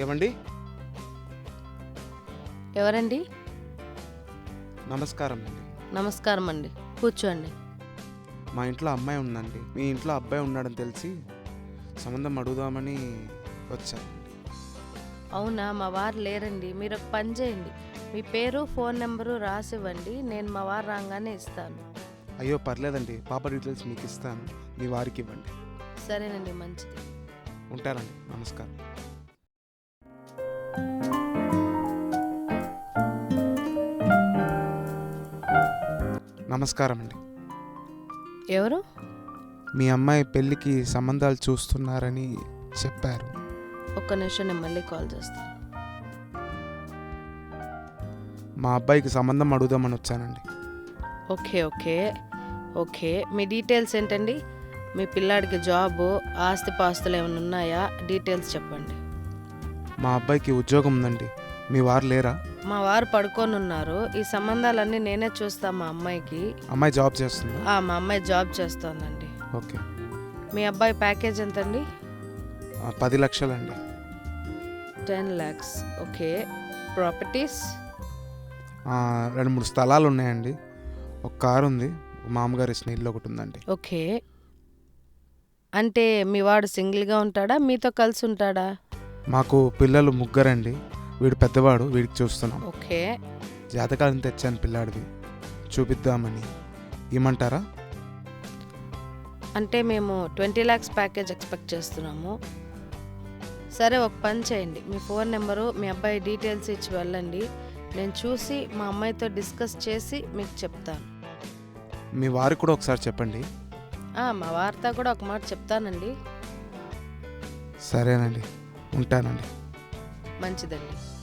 ఏమండి? ఎవరండి? నమస్కారం అండి. నమస్కారం అండి. కూర్చోండి. మా ఇంట్లో అమ్మాయి ఉందండి. మీ ఇంట్లో అబ్బాయి ఉన్నాడని తెలిసి సంబంధం అడుగుదామని వచ్చాను అవునా? మా వారు లేరండి. మీరు ఒక పని చేయండి. మీ పేరు ఫోన్ నెంబరు రాసివ్వండి. నేను మా వారు రాగానే ఇస్తాను. అయ్యో పర్లేదండి. పాప డీటెయిల్స్ మీకు ఇస్తాను. మీ వారికి ఇవ్వండి. సరేనండి. మంచిది. ఉంటానండి నమస్కారం. నమస్కారం అండి ఎవరు? మీ అమ్మాయి పెళ్ళికి సంబంధాలు చూస్తున్నారని చెప్పారు. ఒక్క నిమిషం నేను మళ్ళీ కాల్ చేస్తాను. మా అబ్బాయికి సంబంధం అడుగుదామని వచ్చానండి. Okay okay okay. మీ డీటెయిల్స్ ఏంటండి? మీ పిల్లాడికి జాబు ఆస్తి పాస్తులు ఏమైనా ఉన్నాయా? డీటెయిల్స్ చెప్పండి. మా అబ్బాయికి ఉద్యోగం ఉందండి. మీ వారు లేరా? మా వారు పడుకొని ఉన్నారు ఈ సంబంధాలన్నీ నేనే చూస్తా మా అమ్మాయికి. అమ్మాయి జాబ్ చేస్తుందా? ఆ, మా అమ్మాయి జాబ్ చేస్తోందండి. ఓకే. మీ అబ్బాయి ప్యాకేజ్ ఎంతండి? ఆ, పది లక్షలండి. టెన్ ల్యాక్స్. ఓకే. ప్రాపర్టీస్? ఆ, రెండు మూడు స్థలాలు ఉన్నాయండి. ఒక కారు ఉంది. మామగారి ఇల్లు ఒకటి ఉందండి. ఓకే. అంటే మీ వాడు సింగిల్గా ఉంటాడా? మీతో కలిసి ఉంటాడా? మాకు పిల్లలు ముగ్గురండి. వీడు పెద్దవాడు వీడికి చూస్తున్నాం. ఓకే. జాతకాలను తెచ్చాను పిల్లాడివి చూపిద్దామని. ఇమ్మంటారా అంటే మేము ట్వంటీ ల్యాక్స్ ప్యాకేజ్ ఎక్స్పెక్ట్ చేస్తున్నాము. సరే ఒక పని చేయండి. మీ ఫోన్ నెంబరు మీ అబ్బాయి డీటెయిల్స్ ఇచ్చి వెళ్ళండి. నేను చూసి మా అమ్మాయితో డిస్కస్ చేసి మీకు చెప్తాను. మీ వారికి కూడా ఒకసారి చెప్పండి. మా వార్త కూడా ఒక మాట చెప్తానండి. సరేనండి. ఉంటానండి. మంచిదండి.